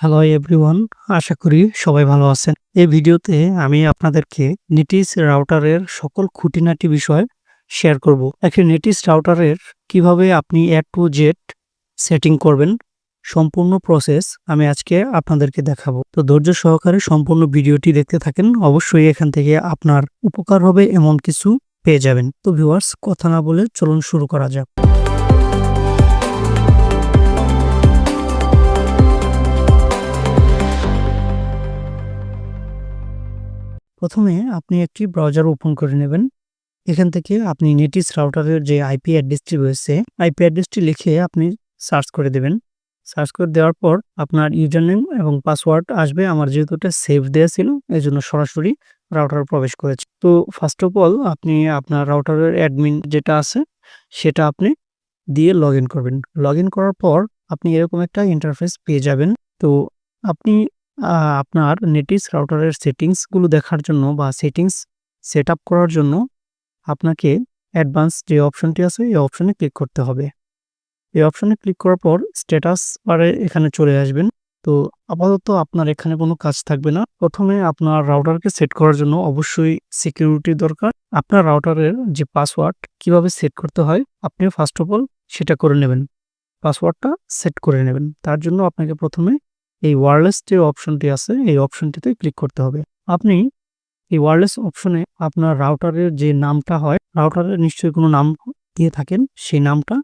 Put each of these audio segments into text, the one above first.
Hello everyone আশা করি সবাই ভালো আছেন। এই ভিডিওতে আমি আপনাদেরকে নেটিস রাউটারের সকল খুঁটিনাটি বিষয় শেয়ার করব। একটি নেটিস রাউটারের কীভাবে আপনি এ টু জেড সেটিং করবেন, সম্পূর্ণ প্রসেস আমি আজকে আপনাদেরকে দেখাবো। তো ধৈর্য সহকারে সম্পূর্ণ ভিডিওটি দেখতে থাকেন, অবশ্যই এখান থেকে আপনার উপকার হবে এমন কিছু পেয়ে যাবেন। তো ভিউয়ার্স কথা না বলে চলুন শুরু করা যাক। প্রথমে আপনি একটি ব্রাউজার ওপেন করে নেবেন। এখান থেকে আপনি নেটিস রাউটারের যে আইপি অ্যাড্রেসটি রয়েছে আইপি অ্যাড্রেসটি লিখে আপনি সার্চ করে দেবেন। সার্চ করে দেওয়ার পর আপনার ইউজার নেম এবং পাসওয়ার্ড আসবে। আমার যেহেতু এটা সেভ দেওয়া ছিল এই জন্য সরাসরি রাউটার প্রবেশ করেছে। তো ফার্স্ট অফ অল আপনি আপনার রাউটারের অ্যাডমিন যেটা আছে, সেটা আপনি দিয়ে লগ করবেন। লগ করার পর আপনি এরকম একটা ইন্টারফেস পেয়ে যাবেন। তো আপনি আপনার নেটিস রাউটারের সেটিংসগুলো দেখার জন্য বা সেটিংস সেট করার জন্য আপনাকে অ্যাডভান্স যে অপশনটি আছে, এই অপশনে ক্লিক করতে হবে। এই অপশনে ক্লিক করার পর স্ট্যাটাস বারে এখানে চলে আসবেন। তো আপাতত আপনার এখানে কোনো কাজ থাকবে না। প্রথমে আপনার রাউটারকে সেট করার জন্য অবশ্যই সিকিউরিটি দরকার। আপনার রাউটারের যে পাসওয়ার্ড কীভাবে সেট করতে হয় আপনি ফার্স্ট অফ অল সেটা করে নেবেন। পাসওয়ার্ডটা সেট করে নেবেন। তার জন্য আপনাকে প্রথমে এই ওয়ারলেস যে অপশনটি আছে এই অপশনটিতে ক্লিক করতে হবে। আপনি এই ওয়ারলেস অপশনে আপনার রাউটারের যে নামটা হয়, রাউটারের নিশ্চয়ই কোনো নাম দিয়ে থাকেন, সেই নামটা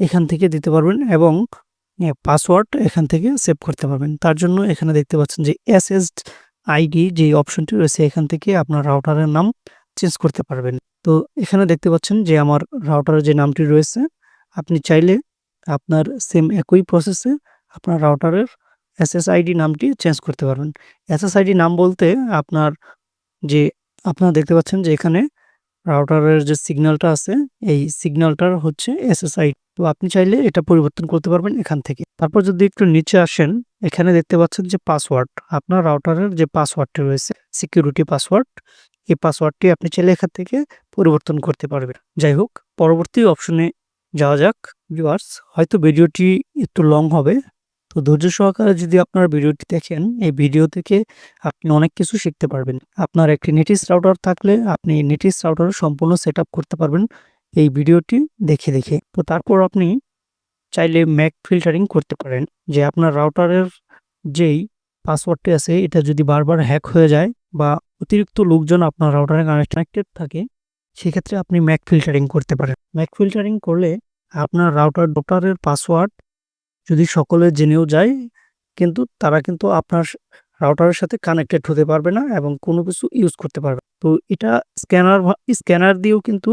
এখান থেকে দিতে পারবেন এবং পাসওয়ার্ড এখান থেকে সেভ করতে পারবেন। তার জন্য এখানে দেখতে পাচ্ছেন যে এস এস আইডি যে অপশনটি রয়েছে এখান থেকে আপনার রাউটারের নাম চেঞ্জ করতে পারবেন। তো এখানে দেখতে পাচ্ছেন যে আমার রাউটারের যে নামটি রয়েছে, আপনি চাইলে আপনার সেম একই প্রসেসে আপনার রাউটারের এসএসআইডি নামটি চেঞ্জ করতে পারবেন। এসএসআইডি নাম বলতে আপনার যে আপনারা দেখতে পাচ্ছেন যে এখানে রাউটারের যে সিগন্যালটা আছে এই সিগন্যালটার হচ্ছে এসএসআই। তো আপনি চাইলে এটা পরিবর্তন করতে পারবেন এখান থেকে। তারপর যদি একটু নিচে আসেন এখানে দেখতে পাচ্ছেন যে পাসওয়ার্ড। আপনার রাউটারের যে পাসওয়ার্ডটি রয়েছে সিকিউরিটি পাসওয়ার্ড, এই পাসওয়ার্ডটি আপনি চাইলে এখান থেকে পরিবর্তন করতে পারবেন। যাই হোক পরবর্তী অপশনে যাওয়া যাক। ভিউয়ার্স হয়তো ভিডিওটি একটু লং হবে। তো ধৈর্য সহকারে যদি আপনার ভিডিওটি দেখেন, এই ভিডিও থেকে আপনি অনেক কিছু শিখতে পারবেন। আপনার একটি নেটিস রাউটার থাকলে আপনি নেটিস রাউটার সম্পূর্ণ সেটআপ করতে পারবেন এই ভিডিওটি দেখে, দেখে। তো তারপর আপনি চাইলে ম্যাক ফিল্টারিং করতে পারেন। যে আপনার রাউটারের যেই পাসওয়ার্ডটি আছে এটা যদি বারবার হ্যাক হয়ে যায় বা অতিরিক্ত লোকজন আপনার রাউটারে কানেক্টেড থাকে, সেক্ষেত্রে আপনি ম্যাক ফিল্টারিং করতে পারেন। ম্যাক ফিল্টারিং করলে আপনার রাউটার রাউটারের পাসওয়ার্ড যদি সকলে জেনেও যায়, কিন্তু তারা কিন্তু আপনার রাউটারের সাথে কানেক্টেড হতে পারবে না এবং কোনো কিছু ইউজ করতে পারবে তো এটা স্ক্যানার স্ক্যানার দিয়েও কিন্তু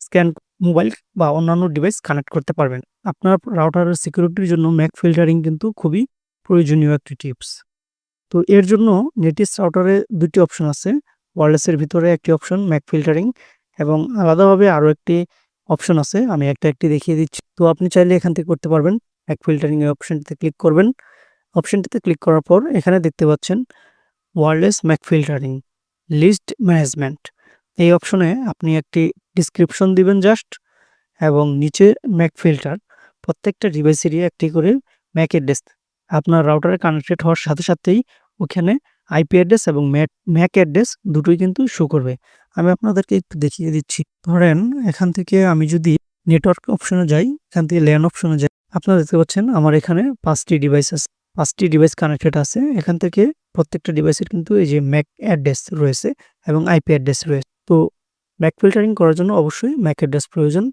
স্ক্যান মোবাইল বা অন্যান্য ডিভাইস কানেক্ট করতে পারবেন। আপনার রাউটারের সিকিউরিটির জন্য ম্যাক ফিল্টারিং কিন্তু খুবই প্রয়োজনীয় একটি টিপস তো এর জন্য নেটিস রাউটারে দুটি অপশন আছে। ওয়ারলেসের ভিতরে একটি অপশন ম্যাক ফিল্টারিং এবং আলাদাভাবে আরও একটি অপশন আছে। আমি একটা একটি দেখিয়ে দিচ্ছি। তো আপনি চাইলে এখান থেকে করতে পারবেন। ম্যাক ফিল্টারিং এর অপশনটিতে ক্লিক করবেন। অপশনটিতে ক্লিক করার পর এখানে দেখতে পাচ্ছেন wireless MAC filtering list management এই অপশনে আপনি একটি ডিসক্রিপশন দিবেন জাস্ট এবং নিচে ম্যাক ফিল্টার প্রত্যেকটা ডিভাইসেরই একটি করে ম্যাক অ্যাড্রেস আপনার রাউটারে কানেক্টেড হওয়ার সাথে সাথেই ওখানে আইপি অ্যাড্রেস এবং ম্যাক ম্যাক অ্যাড্রেস দুটোই কিন্তু শো করবে। আমি আপনাদেরকে একটু দেখিয়ে দিচ্ছি। ধরেন এখান থেকে আমি যদি নেটওয়ার্ক অপশনে যাই, এখান থেকে ল্যান অপশনে যাই আপনারা দেখতে পাচ্ছেন আমার এখানে পাঁচটি ডিভাইস আছে। পাঁচটি ডিভাইস কানেক্টেড আছে। এখান থেকে প্রত্যেকটা ডিভাইসের কিন্তু এই যে ম্যাক অ্যাড্রেস রয়েছে এবং আইপি অ্যাড্রেস রয়েছে। তো ম্যাক ফিল্টারিং করার জন্য অবশ্যই ম্যাক অ্যাড্রেস প্রয়োজন।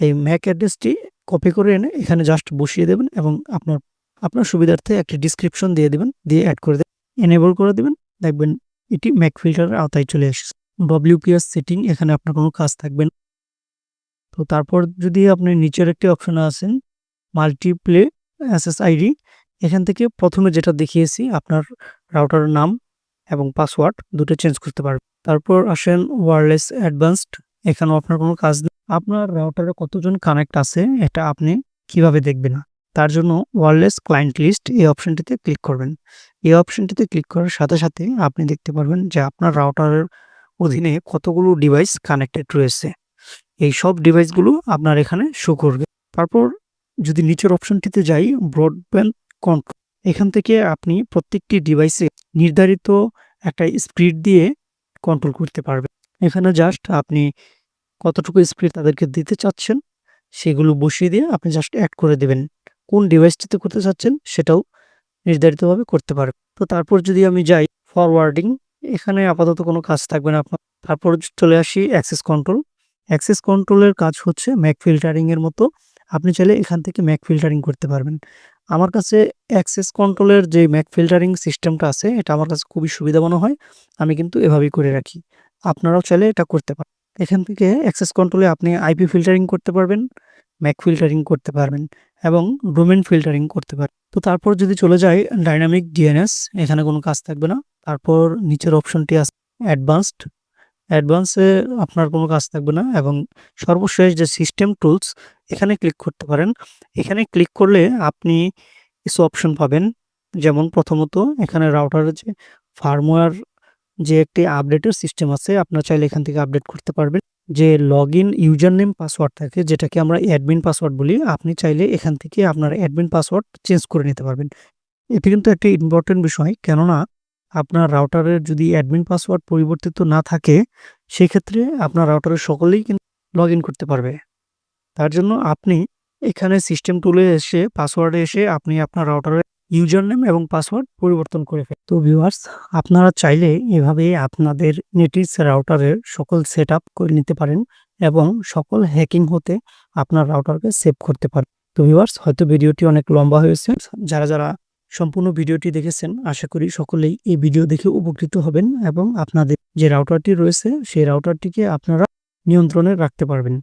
এই ম্যাক অ্যাড্রেসটি কপি করে এনে এখানে জাস্ট বসিয়ে দেবেন এবং আপনার আপনার সুবিধার্থে একটি ডিসক্রিপশন দিয়ে দেবেন, দিয়ে অ্যাড করে দেবেন। এনেবল করে দেবেন। দেখবেন এটি ম্যাক ফিল্টারের আওতায় চলে এসেছে। ডব্লিউপিএস সেটিং এখানে আপনার কোনো কাজ থাকবে না। তো তারপর যদি আপনি নিচের একটি অপশনে আসেন মাল্টিপ্লে এসএসআইডি এখান থেকে প্রথমে যেটা দেখিয়েছি, আপনার রাউটারের নাম এবং পাসওয়ার্ড দুটো চেঞ্জ করতে পারবেন। তারপর আসেন ওয়ারলেস অ্যাডভান্সড এখানেও আপনার কোনো কাজ নেই। আপনার রাউটারে কতজন কানেক্ট আছে, এটা আপনি কীভাবে দেখবেন তার জন্য ওয়ারলেস ক্লায়েন্ট লিস্ট এই অপশনটিতে ক্লিক করবেন। এই অপশনটিতে ক্লিক করার সাথে সাথে আপনি দেখতে পারবেন যে আপনার রাউটারের অধীনে কতগুলো ডিভাইস কানেক্টেড রয়েছে। এই সব ডিভাইসগুলো আপনার এখানে শো করবে। তারপর যদি নিচের অপশনটিতে যাই ব্রডব্যান্ড কন্ট্রোল এখান থেকে আপনি প্রত্যেকটি ডিভাইসে নির্ধারিত একটা স্পিড দিয়ে কন্ট্রোল করতে পারবেন। এখানে জাস্ট আপনি কতটুকু স্পিড তাদেরকে দিতে চাচ্ছেন, সেগুলো বসিয়ে দিয়ে আপনি জাস্ট অ্যাড করে দেবেন কোন ডিভাইসটিতে করতে চাচ্ছেন, সেটাও নির্ধারিতভাবে করতে পারবেন। তো তারপর যদি আমি যাই ফরওয়ার্ডিং এখানে আপাতত কোনো কাজ থাকবে না আপনার। তারপর চলে আসি অ্যাক্সেস কন্ট্রোল। অ্যাক্সেস কন্ট্রোলের কাজ হচ্ছে ম্যাক ফিল্টারিং এর মতো। আপনি চাইলে এখান থেকে ম্যাক ফিল্টারিং করতে পারবেন। আমার কাছে অ্যাক্সেস কন্ট্রোলের যে ম্যাক ফিল্টারিং সিস্টেমটা আছে এটা আমার কাছে খুবই সুবিধা মনে হয়। আমি কিন্তু এভাবেই করে রাখি। আপনারাও চাইলে এটা করতে পারেন। এখান থেকে অ্যাক্সেস কন্ট্রোলে আপনি আইপি ফিল্টারিং করতে পারবেন, ম্যাক ফিল্টারিং করতে পারবেন এবং ডোমেইন ফিল্টারিং করতে পারেন। তো তারপর যদি চলে যাই ডাইনামিক ডিএনএস এখানে কোনো কাজ থাকবে না। তারপর নিচের অপশনটি আছে অ্যাডভান্সড। অ্যাডভান্সে আপনার কোনো কাজ থাকবে না এবং সর্বশেষ যে সিস্টেম টুলস, এখানে ক্লিক করতে পারেন। এখানে ক্লিক করলে আপনি কিছু অপশন পাবেন। যেমন প্রথমত এখানে রাউটারের যে ফার্মওয়্যার যে একটি আপডেটের সিস্টেম আছে, আপনার চাইলে এখান থেকে আপডেট করতে পারবেন। যে log in user name password থাকে, যেটাকে আমরা অ্যাডমিন পাসওয়ার্ড বলি। আপনি চাইলে এখান থেকে আপনার অ্যাডমিন পাসওয়ার্ড চেঞ্জ করে নিতে পারবেন। এটি কিন্তু একটি ইম্পর্টেন্ট বিষয়। কেননা আপনার রাউটারের যদি অ্যাডমিন পাসওয়ার্ড পরিবর্তিত না থাকে সেক্ষেত্রে আপনার রাউটারের সকলেই কিন্তু লগইন করতে পারবে। তার জন্য আপনি এখানে সিস্টেম টুলে এসে পাসওয়ার্ডে এসে আপনি আপনার রাউটারের ইউজার নেম এবং পাসওয়ার্ড পরিবর্তন করে ফেলুন। তো ভিউয়ার্স আপনারা চাইলে এভাবে আপনাদের নেটিভস রাউটারের সকল সেটআপ করে নিতে পারেন এবং সকল হ্যাকিং হতে আপনার রাউটারকে সেভ করতে পারেন। তো ভিউয়ার্স হয়তো ভিডিওটি অনেক লম্বা হয়েছে। যারা, যারা সম্পূর্ণ ভিডিওটি দেখেছেন, আশা করি সকলেই এই ভিডিও দেখে উপকৃত হবেন এবং আপনাদের যে রাউটারটি রয়েছে, সেই রাউটারটিকে আপনারা নিয়ন্ত্রণে রাখতে পারবেন।